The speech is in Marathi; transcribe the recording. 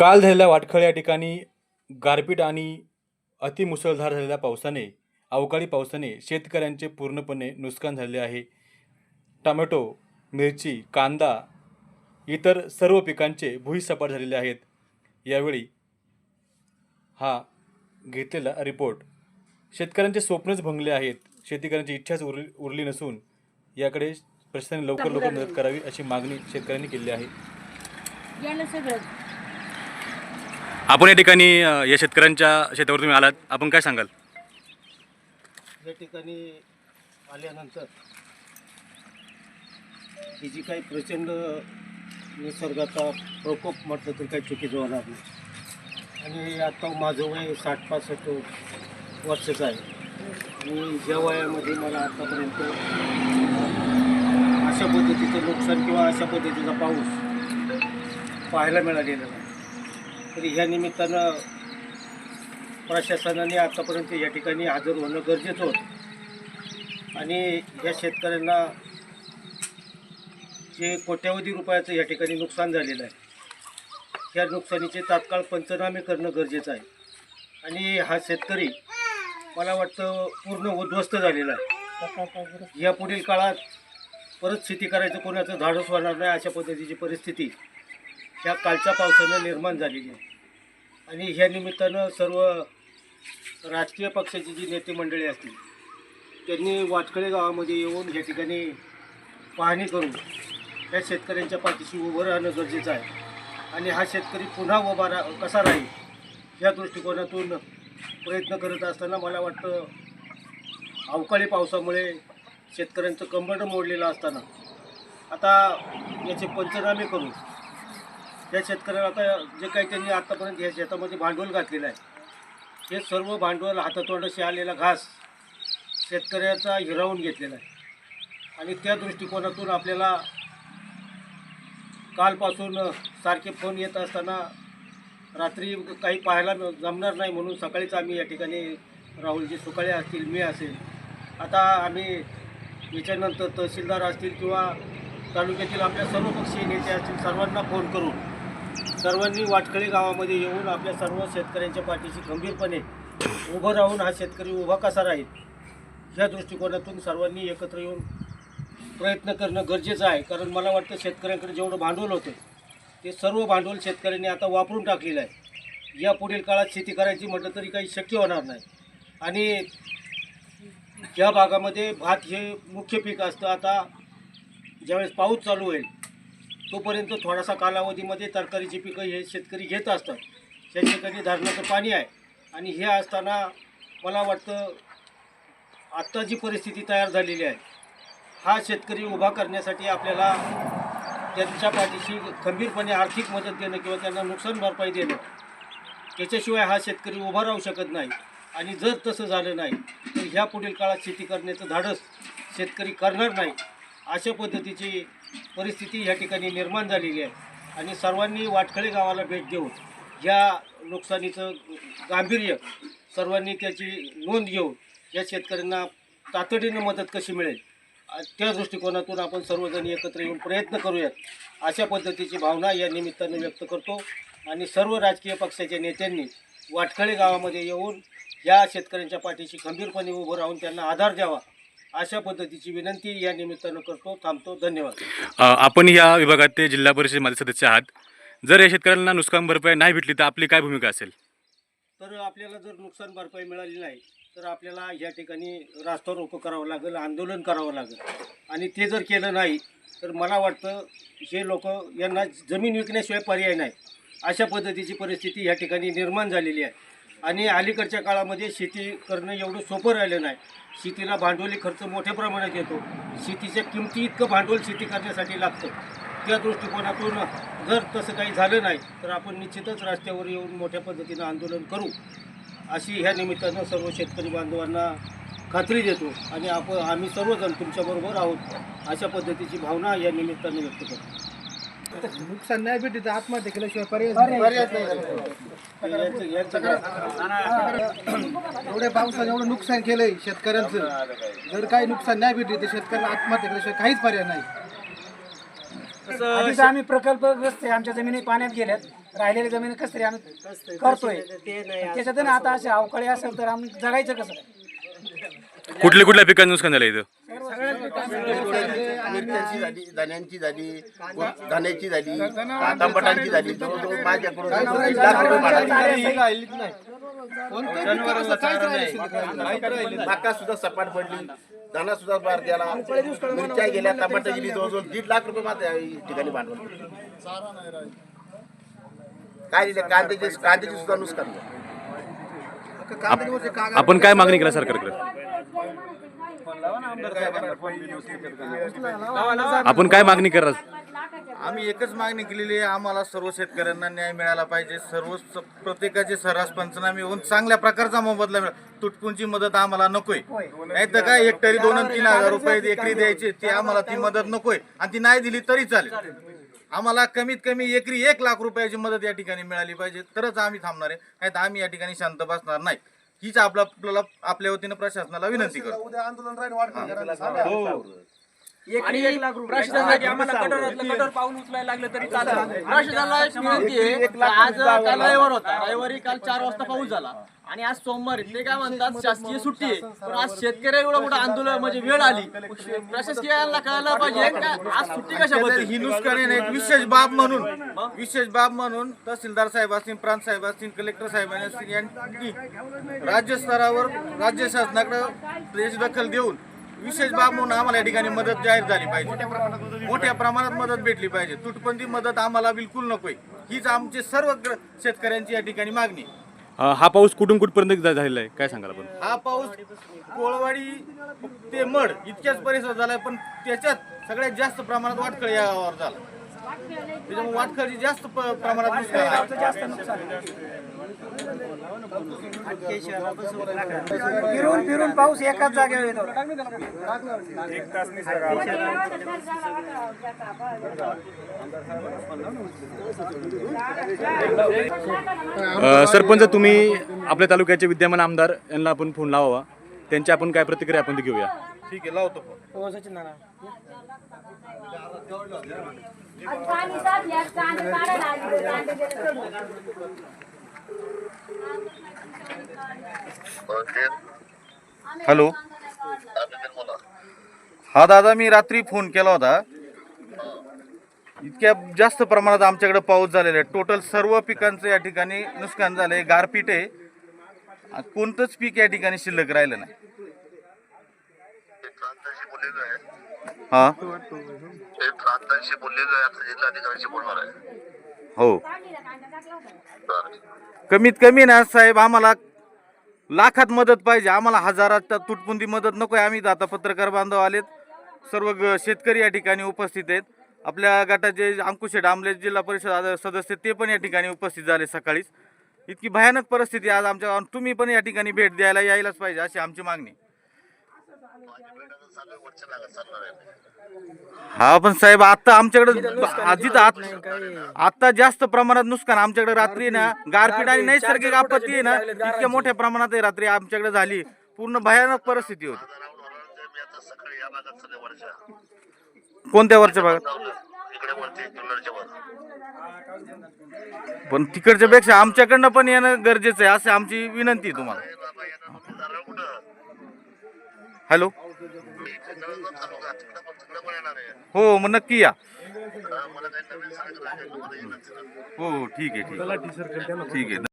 काल झालेल्या वाटखळ या ठिकाणी गारपीट आणि अतिमुसळधार झालेल्या पावसाने अवकाळी पावसाने शेतकऱ्यांचे पूर्णपणे नुकसान झालेले आहे. टोमॅटो मिरची कांदा इतर सर्व पिकांचे भुईसपाट झालेले आहेत. यावेळी हा घेतलेला रिपोर्ट. शेतकऱ्यांचे स्वप्नच भंगले आहेत. शेती करण्याची इच्छाच उरली उरली नसून याकडे प्रशासनाने लवकर लवकर मदत करावी अशी मागणी शेतकऱ्यांनी केली आहे. आपण या ठिकाणी अ, या शेतकऱ्यांच्या शेतावर तुम्ही आलात. आपण काय सांगाल? या ठिकाणी आल्यानंतर ही जी काही प्रचंड निसर्गाचा प्रकोप म्हटलं तर काही चुकीचं होणार नाही. आणि आता माझं वय साठ पासष्ट वर्षाचं आहे. आणि ज्या वयामध्ये मला आतापर्यंत अशा पद्धतीचं नुकसान किंवा अशा पद्धतीचा पाऊस पाहायला मिळालेला नाही. तरी ह्या निमित्तानं प्रशासनाने आतापर्यंत या ठिकाणी हजर होणं गरजेचं होतं. आणि या शेतकऱ्यांना जे कोट्यावधी रुपयाचं या ठिकाणी नुकसान झालेलं आहे या नुकसानीचे तात्काळ पंचनामे करणं गरजेचं आहे. आणि हा शेतकरी मला वाटतं पूर्ण उद्ध्वस्त झालेला आहे. या पुढील काळात परत शेती करायचं कोणाचं धाडस होणार नाही अशा पद्धतीची परिस्थिती ह्या कालच्या पावसानं निर्माण झालेली आहे. आणि ह्या निमित्तानं सर्व राजकीय पक्षाची जी नेते मंडळी असतील त्यांनी वाटकळे गावामध्ये येऊन या ठिकाणी पाहणी करून या शेतकऱ्यांच्या पाठीशी उभं राहणं गरजेचं आहे. आणि हा शेतकरी पुन्हा उभा रा कसा राहील या दृष्टिकोनातून प्रयत्न करत असताना मला वाटतं अवकाळी पावसामुळे शेतकऱ्यांचं कंबरडं मोडलेलं असताना आता याचे पंचनामे करून या शेतकऱ्याला आता जे काही त्यांनी आत्तापर्यंत या शेतामध्ये भांडवल घातलेलं आहे हे सर्व भांडवल हातातोंडाशी आलेला घास शेतकऱ्याचा हिरावून घेतलेला आहे. आणि त्या दृष्टिकोनातून आपल्याला कालपासून सारखे फोन येत असताना रात्री काही पाहायला जमणार नाही म्हणून सकाळीच आम्ही या ठिकाणी राहुलजी सुकाळे असतील मी असेल. आता आम्ही याच्यानंतर तहसीलदार असतील किंवा तालुक्यातील आपल्या सर्व पक्षीय नेते असतील सर्वांना फोन करून सर्वांनी वाटकळी गावामध्ये येऊन आपल्या सर्व शेतकऱ्यांच्या पाठीशी गंभीरपणे उभं राहून हा शेतकरी उभा कसा राहील या दृष्टिकोनातून सर्वांनी एकत्र येऊन प्रयत्न करणं गरजेचं आहे. कारण मला वाटतं शेतकऱ्यांकडे जेवढं भांडवल होतं ते सर्व भांडवल शेतकऱ्यांनी आता वापरून टाकलेलं आहे. या पुढील काळात शेती करायची म्हटलं तरी काही शक्य होणार नाही. आणि या भागामध्ये भात हे मुख्य पीक असतं. आता ज्यावेळेस पाऊस चालू होईल तोपर्यंत थोडासा कालावधीमध्ये तरकारीची पिकं हे शेतकरी घेत असतात. त्या ठिकाणी धरणाचं पाणी आहे. आणि हे असताना मला वाटतं आत्ता जी परिस्थिती तयार झालेली आहे हा शेतकरी उभा करण्यासाठी आपल्याला त्यांच्या पाठीशी खंबीरपणे आर्थिक मदत देणं किंवा त्यांना नुकसान भरपाई देणं त्याच्याशिवाय हा शेतकरी उभा राहू शकत नाही. आणि जर तसं झालं नाही तर ह्या पुढील काळात शेती करण्याचं धाडस शेतकरी करणार नाही अशा पद्धतीची परिस्थिती ह्या ठिकाणी निर्माण झालेली आहे. आणि सर्वांनी वाटखळे गावाला भेट देऊन या नुकसानीचं गांभीर्य सर्वांनी त्याची नोंद घेऊन या शेतकऱ्यांना तातडीनं मदत कशी मिळेल त्या दृष्टिकोनातून आपण सर्वजण एकत्र येऊन प्रयत्न करूयात अशा पद्धतीची भावना या निमित्तानं व्यक्त करतो. आणि सर्व राजकीय पक्षाच्या नेत्यांनी वाटखळे गावामध्ये येऊन या शेतकऱ्यांच्या पाठीशी खंबीरपणे उभं राहून त्यांना आधार द्यावा. अशा पद्धतीची विनंती या निमित्तानं करतो थांबतो. धन्यवाद. आपण या विभागात जिल्हा परिषद माझे सदस्य आहात. जर या शेतकऱ्यांना नुकसान भरपाई नाही भेटली तर आपली काय भूमिका असेल? तर आपल्याला जर नुकसान भरपाई मिळाली नाही तर आपल्याला या ठिकाणी रास्ता रोको करावं लागेल आंदोलन करावं लागेल. आणि ते जर केलं नाही तर मला वाटतं हे लोक यांना जमीन विकण्याशिवाय पर्याय नाही. अशा पद्धतीची परिस्थिती या ठिकाणी निर्माण झालेली आहे. आणि अलीकडच्या काळामध्ये शेती करणं एवढं सोपं राहिलं नाही. शेतीला भांडवली खर्च मोठ्या प्रमाणात येतो. शेतीच्या किमती इतकं भांडवल शेती करण्यासाठी लागतं. त्या दृष्टिकोनातून जर तसं काही झालं नाही तर आपण निश्चितच रस्त्यावर येऊन मोठ्या पद्धतीनं आंदोलन करू. अशी ह्या निमित्तानं सर्व शेतकरी बांधवांना खात्री देतो आणि आपण आम्ही सर्वजण तुमच्याबरोबर आहोत अशा पद्धतीची भावना या निमित्तानं व्यक्त करतो. नुकसान नाही भेटत आत्महत्या केल्याशिवाय पर्याय? एवढ्या पावसाने एवढं नुकसान केलंय शेतकऱ्यांचं. जर काही नुकसान नाही भेटले तर शेतकऱ्याला आत्महत्या केल्याशिवाय काहीच पर्याय नाही. आधीच आम्ही प्रकल्पग्रस्त आहे आमच्या जमिनी पाण्यात गेल्यात. राहिलेल्या जमिनी कसं तरी आम्ही करतोय. त्याच्यात ना आता असे अवकाळी असेल तर आम्ही जगायचं कसं? कुठल्या कुठल्या पिकांचं नुकसान झालं इथं? मिरच्यांची झाली धान्यांची झाली धान्याची झाली तांबटांची झाली जवळजवळ माझ्याकडून लाख रुपये. मका सुद्धा सपाट पडली. दाना सुद्धा बार गेला मिरच्या गेल्या टमाटर गेली जवळजवळ दीड लाख रुपये माझ्या ठिकाणी भांडवल पडलं. काय दिले कांद्याचे कांद्याचे सुद्धा नुकसान झालं. आपण काय मागणी केला सरकारकडे? आपण काय मागणी करा आम्ही एकच मागणी केलेली आहे आम्हाला सर्व शेतकऱ्यांना न्याय मिळाला पाहिजे. सर्व स- प्रत्येकाचे सर्रास पंचनामे होऊन चांगल्या प्रकारचा मोबदला मिळाला. तुटपुंची मदत आम्हाला नकोय. नाही तर काय हेक्टरी दोन आणि तीन हजार रुपये एकरी द्यायचे ते आम्हाला ती मदत नकोय. आणि ती नाही दिली तरी चालेल. आम्हाला कमीत कमी एकरी एक लाख रुपयाची मदत या ठिकाणी मिळाली पाहिजे. तरच आम्ही थांबणार आहे. नाही तर आम्ही या ठिकाणी शांत बसणार नाही. हीच आपला आपल्याला आपल्या वतीनं प्रशासनाला विनंती करतो. प्रशासनासाठी आम्हाला कठोरातलं कठोर पाऊल उचलायला लागलं तरी प्रशासनाला एक विनंती आहे आज काल रविवार होता. रविवारी काल चार वाजता पाऊस झाला. आणि आज सोमवारी ते काय म्हणतात? शासकीय सुट्टी आहे. पण आज शेतकरी एवढं मोठं आंदोलन म्हणजे वेळ आली. प्रशासकीयांना कळायला पाहिजे. का आज सुट्टी कशाबद्दल? ही नुसकाने एक विशेष बाब म्हणून विशेष बाब म्हणून तहसीलदार साहेब असतील प्रांत साहेब असतील कलेक्टर साहेबांनी असतील यांनी राज्य स्तरावर राज्य शासनाकडे दखल देऊन विशेष बाब म्हणून आम्हाला या ठिकाणी मदत जाहीर झाली पाहिजे. मोठ्या प्रमाणात मदत भेटली पाहिजे. तुटपंदी मदत आम्हाला बिलकुल नकोय. हीच आमची सर्व ग्र- शेतकऱ्यांची या ठिकाणी मागणी. हा पाऊस कुठून कुठपर्यंत झालेला आहे? काय सांगाल आपण? हा पाऊस कोळवाडी ते मड इतक्याच परिसर झालाय पण त्याच्यात सगळ्यात जास्त प्रमाणात वाटखळ या गावावर झाला. त्याच्यामुळे वाटखळची जास्त प- प्रमाणात नुकसान. फिरून फिरून पाऊस एकाच जागेवर येतो. अं, सरपंच तुम्ही आपल्या तालुक्याचे विद्यमान आमदार यांना आपण फोन लावावा. त्यांची आपण काय प्रतिक्रिया आपण घेऊया. ठीक आहे लावतो फोन. पाणी साठल्यात कांदे काढायला आले कांदे गेले सगळे. हॅलो. हा दादा मी रात्री फोन केला होता. इतक्या जास्त प्रमाणात आमच्याकडे पाऊस झालेला आहे. टोटल सर्व पिकांचं या ठिकाणी नुकसान झालंय. गारपीट आहे. कोणतंच पीक या ठिकाणी शिल्लक राहिलं नाही. हा? हो. कमीत कमी ना साहेब आम्हाला लाखात मदत पाहिजे. आम्हाला हजारात तुटपुंदी मदत नको आहे आम्ही आता पत्रकार बांधव आलेत. सर्व शेतकरी या ठिकाणी उपस्थित आहेत. आपल्या गटाचे अंकुशे डांबले जिल्हा परिषद सदस्य ते पण या ठिकाणी उपस्थित झाले सकाळीच. इतकी भयानक परिस्थिती आज आमच्या तुम्ही पण या ठिकाणी भेट द्यायला यायलाच पाहिजे अशी आमची मागणी हा पण साहेब आता आमच्याकडे जिथं आत- आता जास्त प्रमाणात नुकसान आमच्याकडे रात्री ना गारपीट आणि नैसर्गिक आपत्ती आहे ना इतक्या मोठ्या प्रमाणात रात्री आमच्याकडे झाली. पूर्ण भयानक परिस्थिती होती. कोणत्या वरच्या भागात? पण तिकडच्या पेक्षा आमच्याकडनं पण येणं गरजेचं आहे असं आमची विनंती आहे तुम्हाला. हॅलो? हो मग नक्की या. हा. हो हो ठीक आहे ठीक आहे. ठीक आहे.